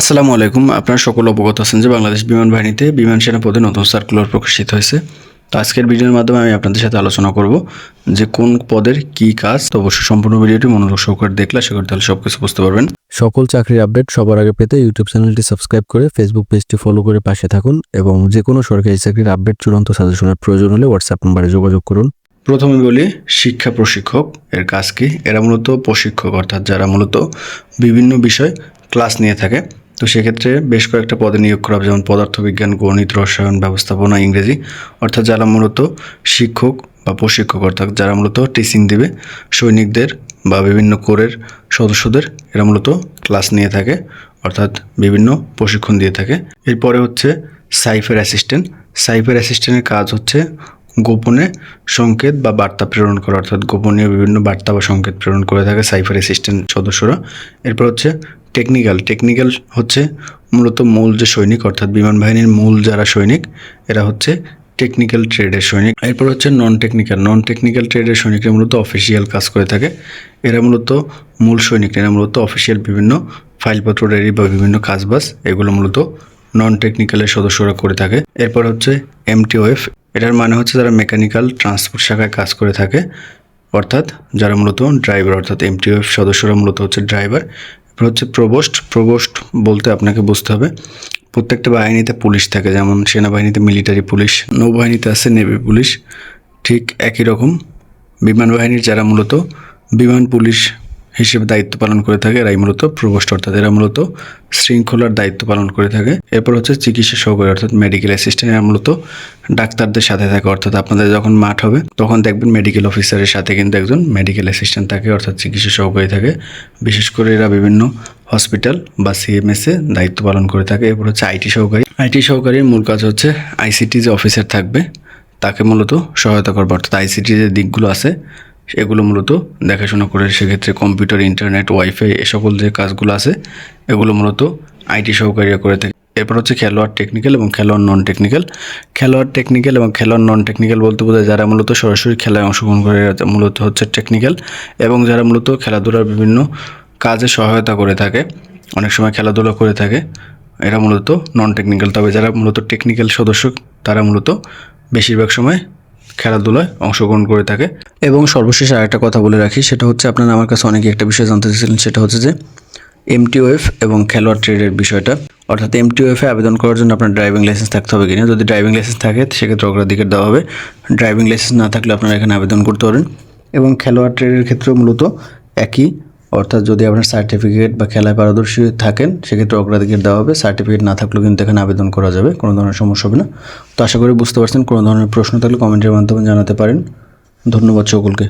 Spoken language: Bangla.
আসসালামু আলাইকুম। আপনারা সকল অবগত আছেন যে বাংলাদেশ বিমান বাহিনীতে বিমান সেনা পদে নতুন সার্কুলার প্রকাশিত হয়েছে। তো আজকের ভিডিওর মাধ্যমে আমি আপনাদের সাথে আলোচনা করব যে কোন পদের কি কাজ। তো অবশ্যই সম্পূর্ণ ভিডিওটি মনোযোগ সহকারে দেখলে আশা করি তাহলে সব কিছু বুঝতে পারবেন। সকল চাকরির আপডেট সবার আগে পেতে ইউটিউব চ্যানেলটি সাবস্ক্রাইব করে ফেসবুক পেজটি ফলো করে পাশে থাকুন এবং যে কোনো সরকারি চাকরির আপডেট চূড়ান্ত সাজেশনের প্রয়োজন হলে হোয়াটসঅ্যাপ নম্বরে যোগাযোগ করুন। প্রথমে বলি শিক্ষা প্রশিক্ষক এর কাজ কি? এরা মূলত প্রশিক্ষক অর্থাৎ যারা মূলত বিভিন্ন বিষয় ক্লাস নিয়ে থাকে। তো সেক্ষেত্রে বেশ কয়েকটা পদে নিয়োগ করা যেমন পদার্থবিজ্ঞান, গণিত, রসায়ন, ব্যবস্থাপনা, ইংরেজি। অর্থাৎ যারা মূলত শিক্ষক বা প্রশিক্ষক অর্থাৎ যারা মূলত টিচিং দেবে, সৈনিকদের বা বিভিন্ন কোরের সদস্যদের, এরা মূলত ক্লাস নিয়ে থাকে, অর্থাৎ বিভিন্ন প্রশিক্ষণ দিয়ে থাকে। এরপরে হচ্ছে সাইফের অ্যাসিস্ট্যান্ট। সাইফের অ্যাসিস্ট্যান্টের কাজ হচ্ছে গোপনে সংকেত বা বার্তা প্রেরণ করা, অর্থাৎ গোপনীয় বিভিন্ন বার্তা বা সংকেত প্রেরণ করে থাকে সাইফার অ্যাসিস্ট্যান্ট সদস্যরা। এরপর হচ্ছে টেকনিক্যাল টেকনিক্যাল হচ্ছে মূলত মূল যে সৈনিক, অর্থাৎ বিমান বাহিনীর মূল যারা সৈনিক, এরা হচ্ছে টেকনিক্যাল ট্রেডের সৈনিক। এরপর হচ্ছে নন টেকনিক্যাল নন টেকনিক্যাল ট্রেডের সৈনিকরা মূলত অফিসিয়াল কাজ করে থাকে। এরা মূলত মূল সৈনিক, এরা মূলত অফিসিয়াল বিভিন্ন ফাইলপত্র রেডি বা বিভিন্ন কাজবাজ, এগুলো মূলত নন টেকনিক্যালের সদস্যরা করে থাকে। এরপর হচ্ছে এমটিওএফ এটার মানে হচ্ছে যারা মেকানিক্যাল ট্রান্সপোর্ট শাখায় কাজ করে থাকে, অর্থাৎ যারা মূলত ড্রাইভার অর্থাৎ এমটিওএফ সদস্যরা মূলত হচ্ছে ড্রাইভার হচ্ছে প্রবোস্ট প্রবোস্ট বলতে আপনাকে বুঝতে হবে। প্রত্যেকটা বাহিনীতে পুলিশ থাকে, যেমন সেনাবাহিনীতে মিলিটারি পুলিশ, নৌবাহিনীতে আছে নেভি পুলিশ, ঠিক একই রকম। বিমান বাহিনীর যারা মূলত, বিমান পুলিশ হিসেবে দায়িত্ব পালন করে থাকে এরাই মূলত প্রবোস্ট অর্থাৎ এরা মূলত শৃঙ্খলার দায়িত্ব পালন করে থাকে। এরপর হচ্ছে চিকিৎসা সহকারী, অর্থাৎ মেডিকেল অ্যাসিস্ট্যান্ট এরা মূলত ডাক্তারদের সাথে থাকে। অর্থাৎ আপনাদের যখন মাঠ হবে, তখন দেখবেন মেডিকেল অফিসারের সাথে কিন্তু একজন মেডিকেল অ্যাসিস্ট্যান্ট থাকে, অর্থাৎ চিকিৎসা সহকারী থাকে। বিশেষ করে এরা বিভিন্ন হসপিটাল বা সিএমএসে দায়িত্ব পালন করে থাকে। এরপর হচ্ছে আইটি সহকারী। আইটি সহকারীর মূল কাজ হচ্ছে আইসিটি যে অফিসার থাকবে, তাকে মূলত সহায়তা করবে। অর্থাৎ আইসিটি যে দিকগুলো আছে এগুলো মূলত দেখাশোনা করে সেক্ষেত্রে কম্পিউটার, ইন্টারনেট, ওয়াইফাই এ সকল যে কাজগুলো আছে, এগুলো মূলত আইটি সহকারীরা করে থাকে। এরপর হচ্ছে খেলোয়াড় টেকনিক্যাল এবং খেলোয়াড় নন টেকনিক্যাল খেলোয়াড় টেকনিক্যাল এবং খেলোয়াড় নন টেকনিক্যাল বলতে বোঝায় যারা মূলত সরাসরি খেলায় অংশগ্রহণ করে মূলত হচ্ছে টেকনিক্যাল এবং যারা মূলত খেলাধুলার বিভিন্ন কাজে সহায়তা করে থাকে, অনেক সময় খেলাধুলা করে থাকে, এরা মূলত নন টেকনিক্যাল তবে যারা মূলত টেকনিক্যাল সদস্য, তারা মূলত বেশিরভাগ সময় খেলাধুলায় অংশগ্রহণ করে থাকে। এবং সর্বশেষ আরেকটা কথা বলে রাখি, সেটা হচ্ছে আপনারা আমার কাছে অনেকে একটা বিষয় জানতে চেয়েছিলেন, সেটা হচ্ছে যে এমটিওএফ এবং খেলোয়াড় ট্রেডের বিষয়টা। অর্থাৎ এমটিওএফে আবেদন করার জন্য আপনার ড্রাইভিং লাইসেন্স থাকতে হবে কিনা? যদি ড্রাইভিং লাইসেন্স থাকে, সেক্ষেত্রে অগ্রাধিকার দেওয়া হবে। ড্রাইভিং লাইসেন্স না থাকলে আপনারা এখানে আবেদন করতে পারেন। এবং খেলোয়াড় ট্রেডের ক্ষেত্রেও মূলত একই অর্থাৎ যদি আপনার সার্টিফিকেট বা খেলায় পারদর্শী থাকেন, সেক্ষেত্রে অগ্রাধিকার দেওয়া হবে। সার্টিফিকেট না থাকলেও কিন্তু এখানে আবেদন করা যাবে, কোনো ধরনের সমস্যা হবে না। তো আশা করি বুঝতে পারছেন, কোনো ধরনের প্রশ্ন থাকলে কমেন্টের মাধ্যমে জানাতে পারেন। ধন্যবাদ সকলকে।